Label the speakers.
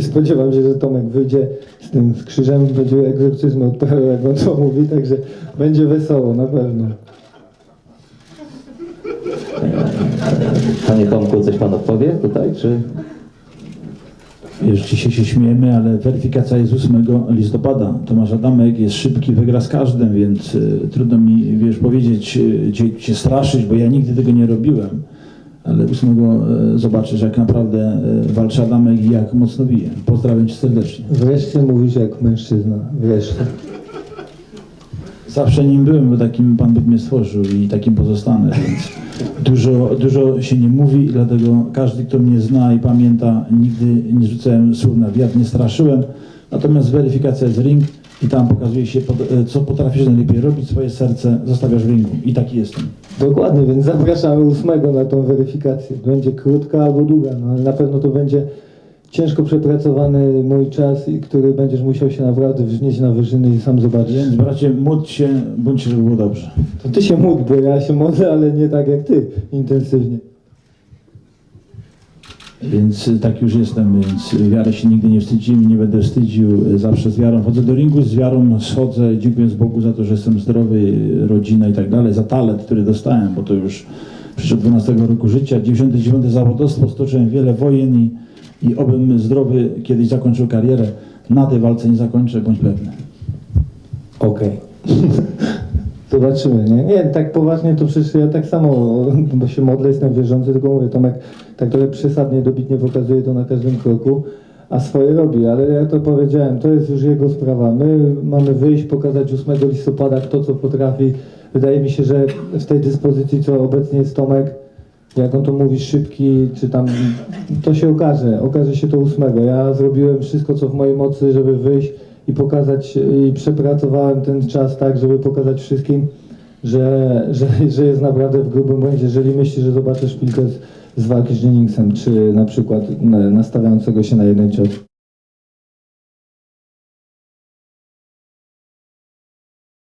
Speaker 1: Spodziewam się, że Tomek wyjdzie z tym z krzyżem, będzie egzorcyzmy odprawiał, jak on to mówi, także będzie wesoło, na pewno.
Speaker 2: Panie Tomku, coś pan odpowie tutaj, czy?
Speaker 3: Wiesz, dzisiaj się śmiejemy, ale weryfikacja jest 8 listopada. Tomasz Adamek jest szybki, wygra z każdym, więc y, trudno mi, wiesz, powiedzieć, y, cię, cię straszyć, bo ja nigdy tego nie robiłem. Ale 8 y, zobaczysz, jak naprawdę y, walczy Adamek i jak mocno bije. Pozdrawiam cię serdecznie.
Speaker 1: Wreszcie mówisz jak mężczyzna, wreszcie.
Speaker 3: Zawsze nim byłem, bo takim Pan Bóg mnie stworzył i takim pozostanę, więc dużo, dużo się nie mówi, dlatego każdy, kto mnie zna i pamięta, nigdy nie rzucałem słów na wiatr, nie straszyłem. Natomiast weryfikacja jest ring i tam pokazuje się, pod- co potrafisz najlepiej robić, swoje serce zostawiasz w ringu. I taki jestem.
Speaker 1: Dokładnie, więc zapraszamy ósmego na tą weryfikację. Będzie krótka albo długa, no ale na pewno to będzie ciężko przepracowany mój czas, i który będziesz musiał się naprawdę wznieść na wyżyny i sam zobaczyć.
Speaker 3: Więc bracie, módl się, bądźcie, żeby było dobrze.
Speaker 1: To ty się módl, bo ja się modlę, ale nie tak jak ty, intensywnie.
Speaker 3: Więc y, tak już jestem, więc wiary się nigdy nie wstydziłem, nie będę wstydził. y, Zawsze z wiarą chodzę do ringu, z wiarą schodzę, dziękując Bogu za to, że jestem zdrowy, y, rodzina i tak dalej, za talent, który dostałem, bo to już przecież od 12 roku życia, 99 zawodowstwo, stoczyłem wiele wojen i, i obym zdrowy kiedyś zakończył karierę. Na tej walce nie zakończę, bądź pewny.
Speaker 1: Okej. Zobaczymy, nie? Nie, tak poważnie to przecież ja tak samo, bo się modlę, jestem wierzący, tylko mówię, Tomek tak trochę przesadnie, dobitnie pokazuje to na każdym kroku, a swoje robi, ale jak to powiedziałem, to jest już jego sprawa. My mamy wyjść, pokazać 8 listopada kto co potrafi. Wydaje mi się, że w tej dyspozycji, co obecnie jest Tomek, jak on to mówi, szybki, czy tam, to się okaże, okaże się to 8. Ja zrobiłem wszystko, co w mojej mocy, żeby wyjść i pokazać, i przepracowałem ten czas tak, żeby pokazać wszystkim, że, że, że jest naprawdę w grubym błędzie. Jeżeli myślisz, że zobaczysz szpilkę z, z walki z Jenningsem, czy na przykład nastawiającego się na jeden cios,